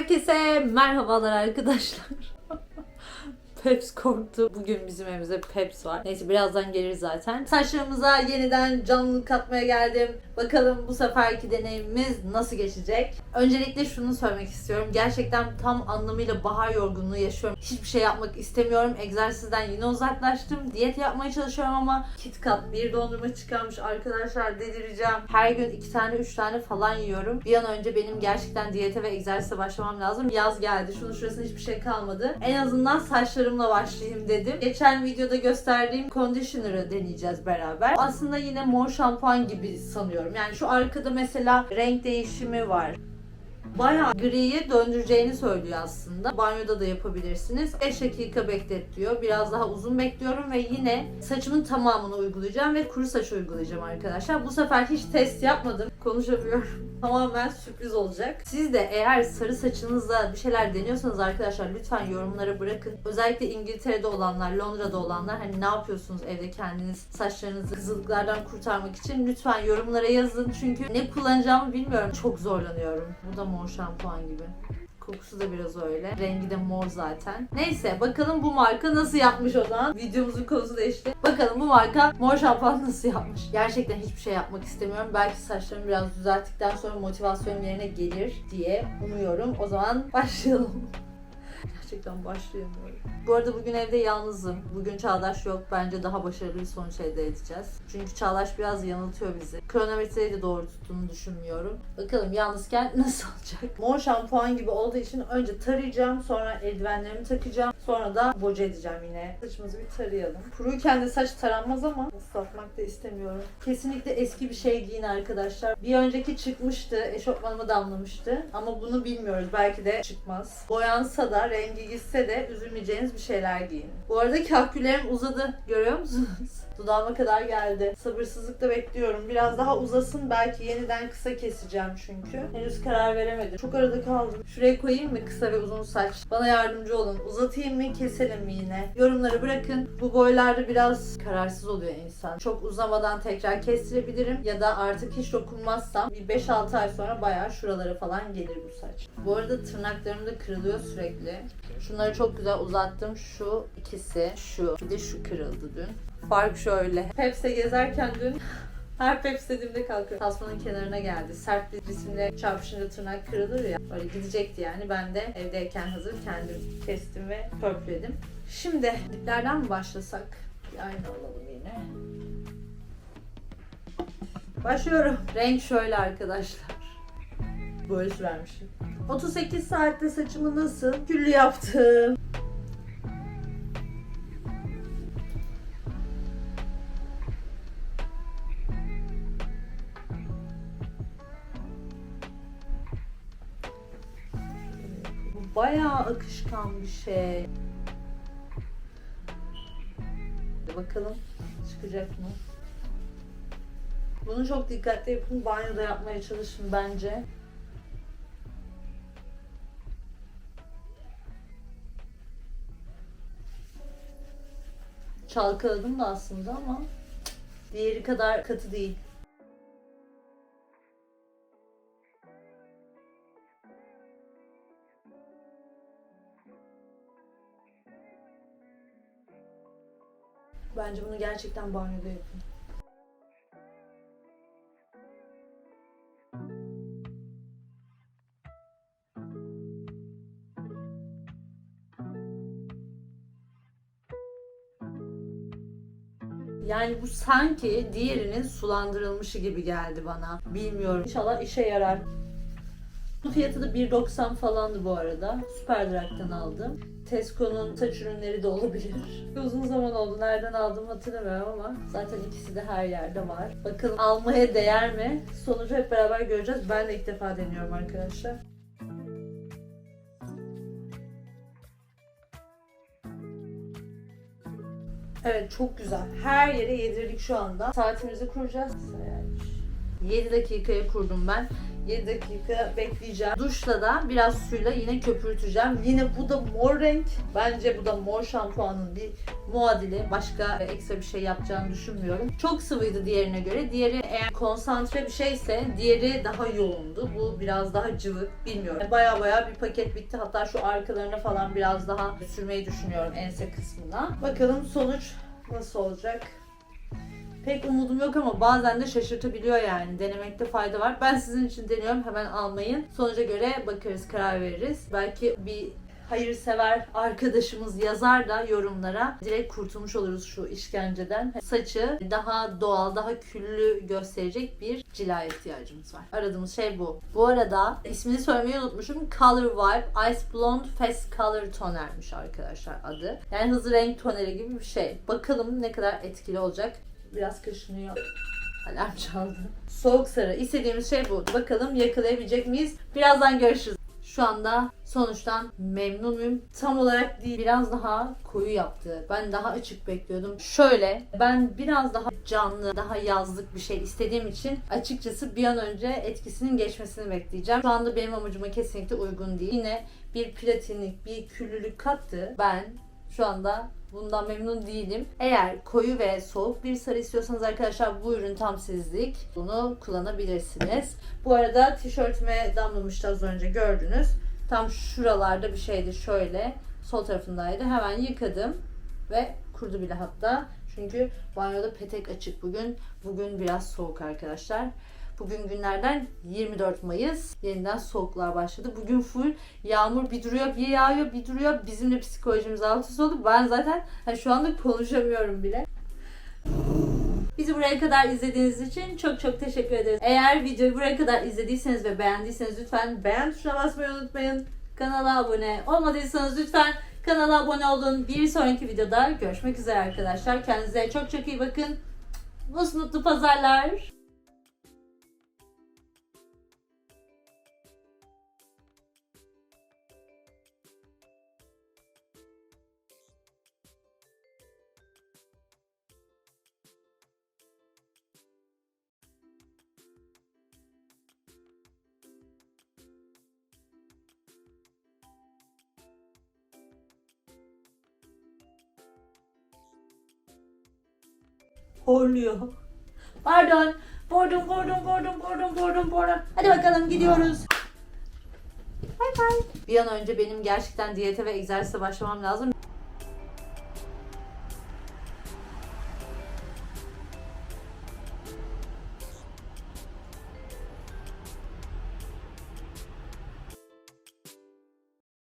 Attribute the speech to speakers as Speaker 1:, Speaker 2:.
Speaker 1: Herkese merhabalar arkadaşlar. Peps korktu. Bugün bizim evimizde Peps var. Neyse birazdan gelir zaten. Saçlarımıza yeniden canlılık katmaya geldim. Bakalım bu seferki deneyimimiz nasıl geçecek? Öncelikle şunu söylemek istiyorum. Gerçekten tam anlamıyla bahar yorgunluğu yaşıyorum. Hiçbir şey yapmak istemiyorum. Egzersizden yine uzaklaştım. Diyet yapmaya çalışıyorum ama KitKat bir dondurma çıkarmış arkadaşlar delireceğim. Her gün iki tane üç tane falan yiyorum. Bir an önce benim gerçekten diyete ve egzersize başlamam lazım. Yaz geldi. Şunun şurasında hiçbir şey kalmadı. En azından saçlarımla başlayayım dedim. Geçen videoda gösterdiğim conditioner'ı deneyeceğiz beraber. Aslında yine mor şampuan gibi sanıyorum. Yani şu arkada mesela renk değişimi var. Bayağı griye döndüreceğini söylüyor aslında. Banyoda da yapabilirsiniz. 5 dakika beklet diyor. Biraz daha uzun bekliyorum ve yine saçımın tamamını uygulayacağım ve kuru saç uygulayacağım arkadaşlar. Bu sefer hiç test yapmadım. Konuşamıyorum. Tamamen sürpriz olacak. Siz de eğer sarı saçınızla bir şeyler deniyorsanız arkadaşlar lütfen yorumlara bırakın. Özellikle İngiltere'de olanlar, Londra'da olanlar hani ne yapıyorsunuz evde kendiniz saçlarınızı kızılıklardan kurtarmak için lütfen yorumlara yazın. Çünkü ne kullanacağımı bilmiyorum. Çok zorlanıyorum. Bu da mor şampuan gibi. Kokusu da biraz öyle. Rengi de mor zaten. Neyse bakalım bu marka nasıl yapmış o zaman. Videomuzun konusu değişti. Bakalım bu marka mor şampuan nasıl yapmış. Gerçekten hiçbir şey yapmak istemiyorum. Belki saçlarımı biraz düzelttikten sonra motivasyonum yerine gelir diye umuyorum. O zaman başlayalım. Gerçekten başlayamıyorum. Bu arada bugün evde yalnızım. Bugün Çağdaş yok. Bence daha başarılı bir sonuç elde edeceğiz. Çünkü Çağdaş biraz yanıltıyor bizi. Kronometreyi de doğru tuttuğunu düşünmüyorum. Bakalım yalnızken nasıl olacak? Mor şampuan gibi olduğu için önce tarayacağım. Sonra eldivenlerimi takacağım. Sonra da boca edeceğim yine. Saçımızı bir tarayalım. Kuruyken de saç taranmaz ama ıslatmak da istemiyorum. Kesinlikle eski bir şey giyin arkadaşlar. Bir önceki çıkmıştı. Eşofmanıma damlamıştı. Ama bunu bilmiyoruz. Belki de çıkmaz. Boyansa da rengi gitse de üzülmeyeceğiniz bir şeyler giyin. Bu arada kahküllerim uzadı. Görüyor musunuz? Dudağıma kadar geldi. Sabırsızlıkla bekliyorum. Biraz daha uzasın. Belki yeniden kısa keseceğim çünkü. Henüz karar veremedim. Çok arada kaldım. Şuraya koyayım mı kısa ve uzun saç? Bana yardımcı olun. Uzatayım mı keselim mi yine? Yorumları bırakın. Bu boylarda biraz kararsız oluyor insan. Çok uzamadan tekrar kestirebilirim. Ya da artık hiç dokunmazsam bir 5-6 ay sonra bayağı şuralara falan gelir bu saç. Bu arada tırnaklarım da kırılıyor sürekli. Şunları çok güzel uzattım. Şu ikisi, şu. Bir de şu kırıldı dün. Fark şöyle. Peps'e gezerken dün her Peps dediğimde kalkıyor. Tasmanın kenarına geldi. Sert bir cisimle çarpışınca tırnak kırılır ya. Öyle gidecekti yani. Ben de evdeyken hazır kendim kestim ve törpüledim. Şimdi diplerden mi başlasak? Bir ayna alalım yine. Başlıyorum. Renk şöyle arkadaşlar. Böyle sürermişim. 38 saatte saçımı nasıl küllü yaptım. Bayağı akışkan bir şey. Bakalım çıkacak mı? Bunu çok dikkatli yapın. Banyoda yapmaya çalışın bence. Çalkaladım da aslında ama diğeri kadar katı değil. Bence bunu gerçekten banyoda yapın. Yani bu sanki diğerinin sulandırılmışı gibi geldi bana. Bilmiyorum. İnşallah işe yarar. Bu fiyatı da 1.90 falandı bu arada. Superdrug'dan aldım. Tesco'nun saç ürünleri de olabilir. Uzun zaman oldu. Nereden aldım hatırlamıyorum ama zaten ikisi de her yerde var. Bakalım almaya değer mi? Sonucu hep beraber göreceğiz. Ben de ilk defa deniyorum arkadaşlar. Evet çok güzel. Her yere yedirdik şu anda. Saatimizi kuracağız. 7 dakikaya kurdum ben. 7 dakika bekleyeceğim. Duşla da biraz suyla yine köpürteceğim. Yine bu da mor renk. Bence bu da mor şampuanın bir muadili. Başka ekstra bir şey yapacağını düşünmüyorum. Çok sıvıydı diğerine göre. Diğeri eğer konsantre bir şeyse diğeri daha yoğundu. Bu biraz daha cıvık. Bilmiyorum. Baya baya bir paket bitti. Hatta şu arkalarına falan biraz daha sürmeyi düşünüyorum ense kısmına. Bakalım sonuç nasıl olacak? Pek umudum yok ama bazen de şaşırtabiliyor yani. Denemekte fayda var. Ben sizin için deniyorum. Hemen almayın. Sonuca göre bakarız, karar veririz. Belki bir hayırsever arkadaşımız yazar da yorumlara direkt kurtulmuş oluruz şu işkenceden. Saçı daha doğal, daha küllü gösterecek bir cila ihtiyacımız var. Aradığımız şey bu. Bu arada ismini söylemeyi unutmuşum. Color Vibe Ice Blonde Fast Color Toner'miş arkadaşlar adı. Yani hızlı renk toneri gibi bir şey. Bakalım ne kadar etkili olacak. Biraz kaşınıyor. Alarm çaldı. Soğuk sarı. İstediğimiz şey bu. Bakalım yakalayabilecek miyiz? Birazdan görüşürüz. Şu anda sonuçtan memnunum. Tam olarak değil, biraz daha koyu yaptı. Ben daha açık bekliyordum. Şöyle, ben biraz daha canlı, daha yazlık bir şey istediğim için açıkçası bir an önce etkisinin geçmesini bekleyeceğim. Şu anda benim amacıma kesinlikle uygun değil. Yine bir platinlik, bir küllülük kattı. Ben şu anda bundan memnun değilim. Eğer koyu ve soğuk bir sarı istiyorsanız arkadaşlar bu ürün tam sizlik. Bunu kullanabilirsiniz. Bu arada tişörtüme damlamıştı az önce gördünüz. Tam şuralarda bir şeydi şöyle. Sol tarafındaydı. Hemen yıkadım ve kurdu bile hatta. Çünkü banyoda petek açık bugün. Bugün biraz soğuk arkadaşlar. Bugün günlerden 24 Mayıs. Yeniden soğuklar başladı. Bugün full yağmur bir duruyor, bir yağıyor, bir duruyor. Bizim de psikolojimiz alt üst oldu. Ben zaten hani şu anda konuşamıyorum bile. Bizi buraya kadar izlediğiniz için çok çok teşekkür ederiz. Eğer videoyu buraya kadar izlediyseniz ve beğendiyseniz lütfen beğen tuşuna basmayı unutmayın. Kanala abone olmadıysanız lütfen kanala abone olun. Bir sonraki videoda görüşmek üzere arkadaşlar. Kendinize çok çok iyi bakın. Mutlu mutlu pazarlar. Horluyor. Pardon. Pardon, pardon, pardon, pardon, pardon, pardon. Hadi bakalım gidiyoruz. Bay bay. Bir an önce benim gerçekten diyete ve egzersize başlamam lazım.